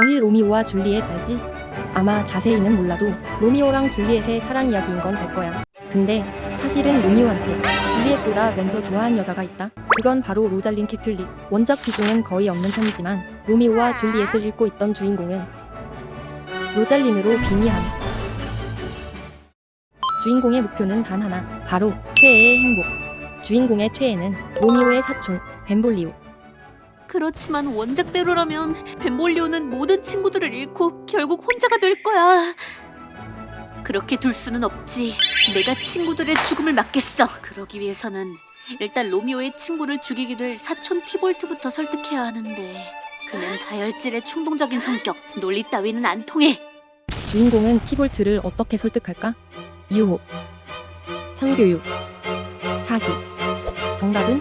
너희 로미오와 줄리엣 알지? 아마 자세히는 몰라도 로미오랑 줄리엣의 사랑 이야기인 건 알 거야. 근데 사실은 로미오한테 줄리엣보다 먼저 좋아한 여자가 있다. 그건 바로 로잘린 캐퓰릿. 원작 비중은 거의 없는 편이지만 로미오와 줄리엣을 읽고 있던 주인공은 로잘린으로 빙의함. 주인공의 목표는 단 하나, 바로 최애의 행복. 주인공의 최애는 로미오의 사촌 벤볼리오. 그렇지만 원작대로라면 벤볼리오는 모든 친구들을 잃고 결국 혼자가 될 거야. 그렇게 둘 수는 없지. 내가 친구들의 죽음을 막겠어. 그러기 위해서는 일단 로미오의 친구를 죽이게 될 사촌 티볼트부터 설득해야 하는데 그는 다혈질의 충동적인 성격, 논리 따위는 안 통해. 주인공은 티볼트를 어떻게 설득할까? 유혹, 성교육, 사기. 정답은